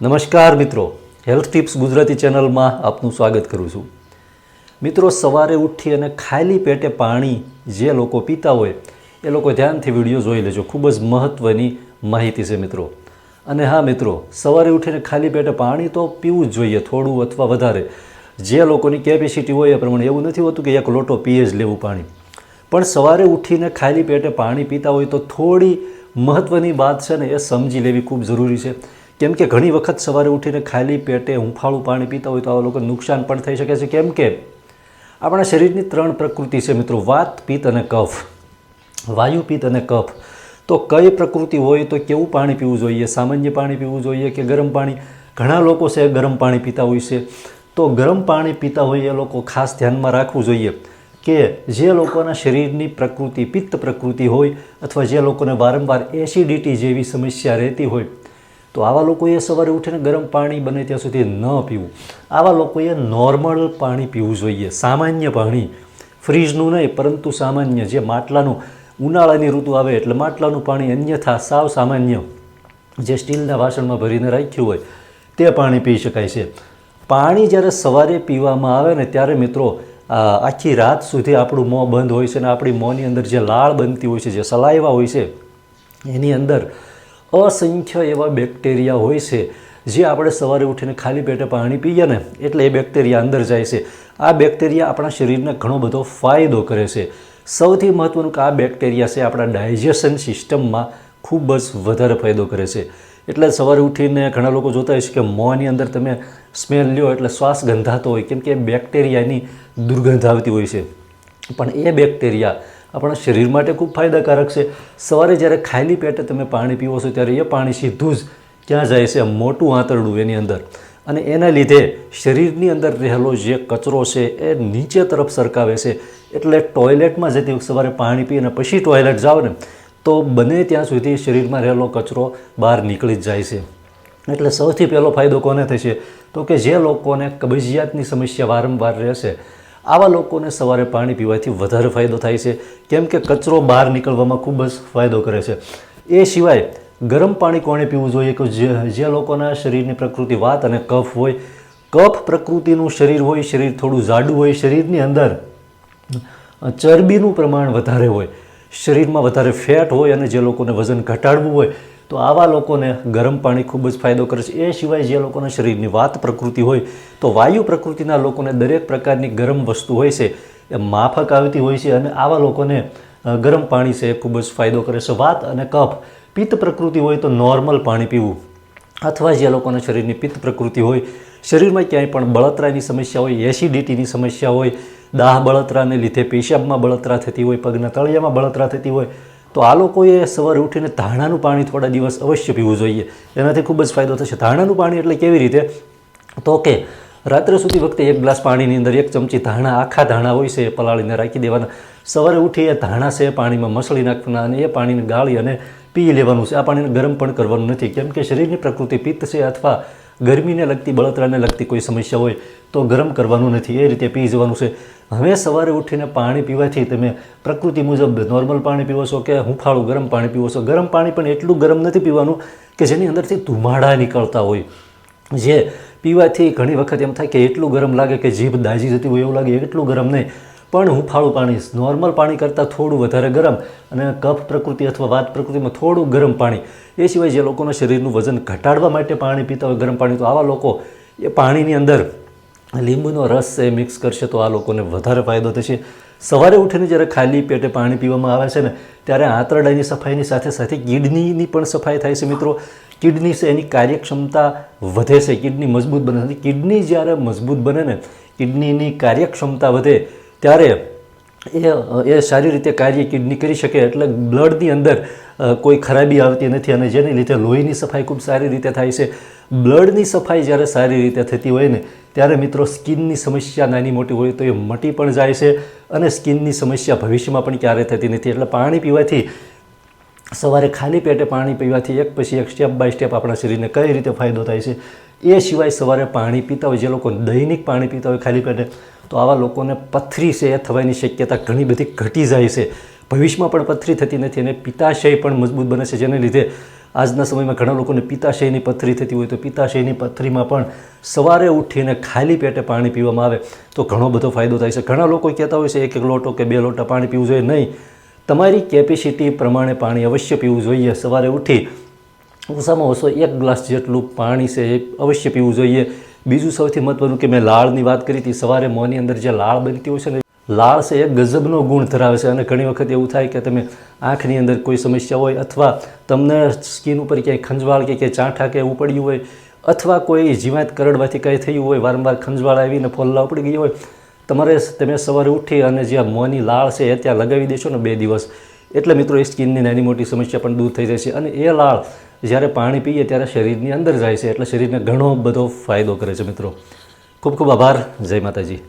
નમસ્કાર મિત્રો. Health tips Gujarati ચેનલમાં આપનું સ્વાગત કરું છું. મિત્રો, સવારે ઉઠી અને ખાલી પેટે પાણી જે લોકો પીતા હોય, એ લોકો ધ્યાનથી વીડિયો જોઈ લેજો. ખૂબ જ મહત્ત્વની માહિતી છે મિત્રો. અને હા મિત્રો, સવારે ઉઠીને ખાલી પેટે પાણી તો પીવું જ જોઈએ, થોડું અથવા વધારે. જે લોકોની કેપેસિટી હોય એ પ્રમાણે એવું નથી હોતું કે એક લોટો પીએ જ લેવું પાણી. પણ સવારે ઉઠીને ખાલી પેટે પાણી પીતા હોય તો થોડી મહત્ત્વની વાત છે ને એ સમજી લેવી ખૂબ જરૂરી છે. કેમ કે ઘણી વખત સવારે ઉઠીને ખાલી પેટે હુંફાળું પાણી પીતા હોય તો આવા લોકોને નુકસાન પણ થઈ શકે છે. કેમ કે આપણા શરીરની ત્રણ પ્રકૃતિ છે મિત્રો, વાત, પિત્ત અને કફ. વાયુ, પિત્ત અને કફ. તો કઈ પ્રકૃતિ હોય તો કેવું પાણી પીવું જોઈએ? સામાન્ય પાણી પીવું જોઈએ કે ગરમ પાણી? ઘણા લોકો છે ગરમ પાણી પીતા હોય છે. તો ગરમ પાણી પીતા હોય એ લોકો ખાસ ધ્યાનમાં રાખવું જોઈએ કે જે લોકોના શરીરની પ્રકૃતિ, પિત્ત પ્રકૃતિ હોય અથવા જે લોકોને વારંવાર એસિડિટી જેવી સમસ્યા રહેતી હોય તો આવા લોકોએ સવારે ઉઠીને ગરમ પાણી બને ત્યાં સુધી ન પીવું. આવા લોકોએ નોર્મલ પાણી પીવું જોઈએ, સામાન્ય પાણી. ફ્રીજનું નહીં, પરંતુ સામાન્ય જે માટલાનું, ઉનાળાની ઋતુ આવે એટલે માટલાનું પાણી અન્યથા સાવ સામાન્ય જે સ્ટીલના વાસણમાં ભરીને રાખ્યું હોય, તે પાણી પી શકાય છે. પાણી જ્યારે સવારે પીવામાં આવે ને ત્યારે મિત્રો આખી રાત સુધી આપણું મોં બંધ હોય છે અને આપણી મોંની અંદર જે લાળ બનતી હોય છે, જે સલાઈવા હોય છે, એની અંદર અસંખ્ય એવા બેક્ટેરિયા હોય છે, જે આપણે સવારે ઉઠીને ખાલી પેટે પાણી પીએ ને, એટલે એ બેક્ટેરિયા અંદર જાય છે. આ બેક્ટેરિયા આપણા શરીરને ઘણો બધો ફાયદો કરે છે. સૌથી મહત્ત્વનું કે આ બેક્ટેરિયા છે આપણા ડાયજેશન સિસ્ટમમાં ખૂબ જ વધારે ફાયદો કરે છે. એટલે સવારે ઉઠીને ઘણા લોકો જોતા હોય છે કે મોંની અંદર તમે સ્મેલ લ્યો એટલે શ્વાસ ગંધાતો હોય, કેમ કે બેક્ટેરિયાની દુર્ગંધ આવતી હોય છે. પણ એ બેક્ટેરિયા આપણા શરીર માટે ખૂબ ફાયદાકારક છે. સવારે જ્યારે ખાલી પેટે તમે પાણી પીવો છો, ત્યારે એ પાણી સીધું જ ક્યાં જાય છે? મોટું આંતરડું એની અંદર. અને એના લીધે શરીરની અંદર રહેલો જે કચરો છે, એ નીચે તરફ સરકાવે છે. એટલે ટોયલેટમાં જતી સવારે પાણી પીને પછી ટોયલેટ જાઓ ને, તો બને ત્યાં સુધી શરીરમાં રહેલો કચરો બહાર નીકળી જ જાય છે. એટલે સૌથી પહેલો ફાયદો કોને થશે? તો કે જે લોકોને કબજિયાતની સમસ્યા વારંવાર રહેશે આવા લોકોને સવારે પાણી પીવાથી વધારે ફાયદો થાય છે. કેમ કે કચરો બહાર નીકળવામાં ખૂબ જ ફાયદો કરે છે. એ સિવાય ગરમ પાણી કોણે પીવું જોઈએ? કે જે જે લોકોના શરીરની પ્રકૃતિ વાત અને કફ હોય, કફ પ્રકૃતિનું શરીર હોય, શરીર થોડું જાડું હોય, શરીરની અંદર ચરબીનું પ્રમાણ વધારે હોય, શરીરમાં વધારે ફેટ હોય અને જે લોકોને વજન ઘટાડવું હોય તો આવા લોકોને ગરમ પાણી ખૂબ જ ફાયદો કરે છે. એ સિવાય જે લોકોના શરીરની વાત પ્રકૃતિ હોય, તો વાયુ પ્રકૃતિના લોકોને દરેક પ્રકારની ગરમ વસ્તુ હોય છે, એ માફક આવતી હોય છે અને આવા લોકોને ગરમ પાણી છે ખૂબ જ ફાયદો કરે છે. વાત અને કફ, પિત્ત પ્રકૃતિ હોય તો નોર્મલ પાણી પીવું. અથવા જે લોકોના શરીરની પિત્ત પ્રકૃતિ હોય, શરીરમાં ક્યાંય પણ બળતરાની સમસ્યા હોય, એસિડિટીની સમસ્યા હોય, દાહ બળતરાને લીધે પેશાબમાં બળતરા થતી હોય, પગના તળિયામાં બળતરા થતી હોય તો આ લોકોએ સવારે ઉઠીને ધાણાનું પાણી થોડા દિવસ અવશ્ય પીવું જોઈએ. એનાથી ખૂબ જ ફાયદો થશે. ધાણાનું પાણી એટલે કેવી રીતે? તો કે રાત્રે સુધી વખતે એક ગ્લાસ પાણીની અંદર એક ચમચી ધાણા, આખા ધાણા હોય છે એ પલાળીને રાખી દેવાના. સવારે ઉઠી એ ધાણા છે પાણીમાં મસળી નાખવાના અને એ પાણીને ગાળી અને પી લેવાનું છે. આ પાણીને ગરમ પણ કરવાનું નથી. કેમ કે શરીરની પ્રકૃતિ પિત્ત છે અથવા ગરમીને લગતી, બળતરાને લગતી કોઈ સમસ્યા હોય તો ગરમ કરવાનું નથી. એ રીતે પી જવાનું છે. હવે સવારે ઉઠીને પાણી પીવાથી તમે પ્રકૃતિ મુજબ નોર્મલ પાણી પીવો છો કે હુંફાળું ગરમ પાણી પીવો છો? ગરમ પાણી પણ એટલું ગરમ નથી પીવાનું કે જેની અંદરથી ધુમાડા નીકળતા હોય. જે પીવાથી ઘણી વખત એમ થાય કે એટલું ગરમ લાગે કે જીભ દાજી જતી હોય એવું લાગે, એટલું ગરમ નહીં. પણ હુંફાળું પાણી નોર્મલ પાણી કરતાં થોડું વધારે ગરમ અને કફ પ્રકૃતિ અથવા વાત પ્રકૃતિમાં થોડું ગરમ પાણી. એ સિવાય જે લોકોના શરીરનું વજન ઘટાડવા માટે પાણી પીતા હોય, ગરમ પાણી, તો આવા લોકો એ પાણીની અંદર લીંબુનો રસ એ મિક્સ કરશે તો આ લોકોને વધારે ફાયદો થશે. સવારે ઉઠીને જ્યારે ખાલી પેટે પાણી પીવામાં આવે છે ને, ત્યારે આંતરડાની સફાઈની સાથે સાથે કિડનીની પણ સફાઈ થાય છે મિત્રો. કિડની છે એની કાર્યક્ષમતા વધે છે, કિડની મજબૂત બને છે. કિડની જ્યારે મજબૂત બને ને, કિડનીની કાર્યક્ષમતા વધે ત્યારે એ એ સારી રીતે કાર્ય કિડની કરી શકે એટલે બ્લડની અંદર કોઈ ખરાબી આવતી નથી અને જેને લીધે લોહીની સફાઈ ખૂબ સારી રીતે થાય છે. બ્લડની સફાઈ જ્યારે સારી રીતે થતી હોય ને, ત્યારે મિત્રો સ્કિનની સમસ્યા નાની મોટી હોય તો એ મટી પણ જાય છે અને સ્કિનની સમસ્યા ભવિષ્યમાં પણ ક્યારેય થતી નથી. એટલે પાણી પીવાથી સવારે ખાલી પેટે પાણી પીવાથી એક પછી એક સ્ટેપ બાય સ્ટેપ આપણા શરીરને કઈ રીતે ફાયદો થાય છે, એ સિવાય સવારે પાણી પીતા હોય, જે લોકો દૈનિક પાણી પીતા હોય ખાલી પેટે, તો આવા લોકોને પથરી છે, એ થવાની શક્યતા ઘણી બધી ઘટી જાય છે. ભવિષ્યમાં પણ પથરી થતી નથી અને પિત્તાશય પણ મજબૂત બને છે. જેને લીધે આજના સમયમાં ઘણા લોકોને પિત્તાશયની પથરી થતી હોય, તો પિત્તાશયની પથરીમાં પણ સવારે ઉઠીને ખાલી પેટે પાણી પીવામાં આવે, તો ઘણો બધો ફાયદો થાય છે. ઘણા લોકો કહેતા હોય છે, એક એક લોટો કે બે લોટા પાણી પીવું જોઈએ નહીં તમારી કેપેસિટી પ્રમાણે પાણી અવશ્ય પીવું જોઈએ. સવારે ઉઠી ઓછામાં ઓછો એક ગ્લાસ જેટલું પાણી છે એ અવશ્ય પીવું જોઈએ. બીજું સૌથી મહત્વનું કે મેં લાળની વાત કરી હતી. સવારે મોંની અંદર જે લાળ બનતી હોય છે ને, લાળ છે એ ગજબનો ગુણ ધરાવે છે અને ઘણી વખત એવું થાય કે તમે આંખની અંદર કોઈ સમસ્યા હોય અથવા તમને સ્કિન ઉપર ક્યાંય ખંજવાળ કે ક્યાંય ચાંઠા કે એવું પડ્યું હોય અથવા કોઈ જીવાત કરડવાથી કંઈ થયું હોય, વારંવાર ખંજવાળ આવીને ફોલ્લા ઉપડી ગઈ હોય તમારે તમે સવારે ઉઠી અને જ્યાં મોંની લાળ છે એ ત્યાં લગાવી દેશો ને બે દિવસ. એટલે મિત્રો એ સ્કિનની નાની મોટી સમસ્યા પણ દૂર થઈ જાય છે અને એ લાળ જ્યારે પાણી પીએ ત્યારે શરીરની અંદર જાય છે. એટલે શરીરને ઘણો બધો ફાયદો કરે છે મિત્રો. ખૂબ ખૂબ આભાર. જય માતાજી.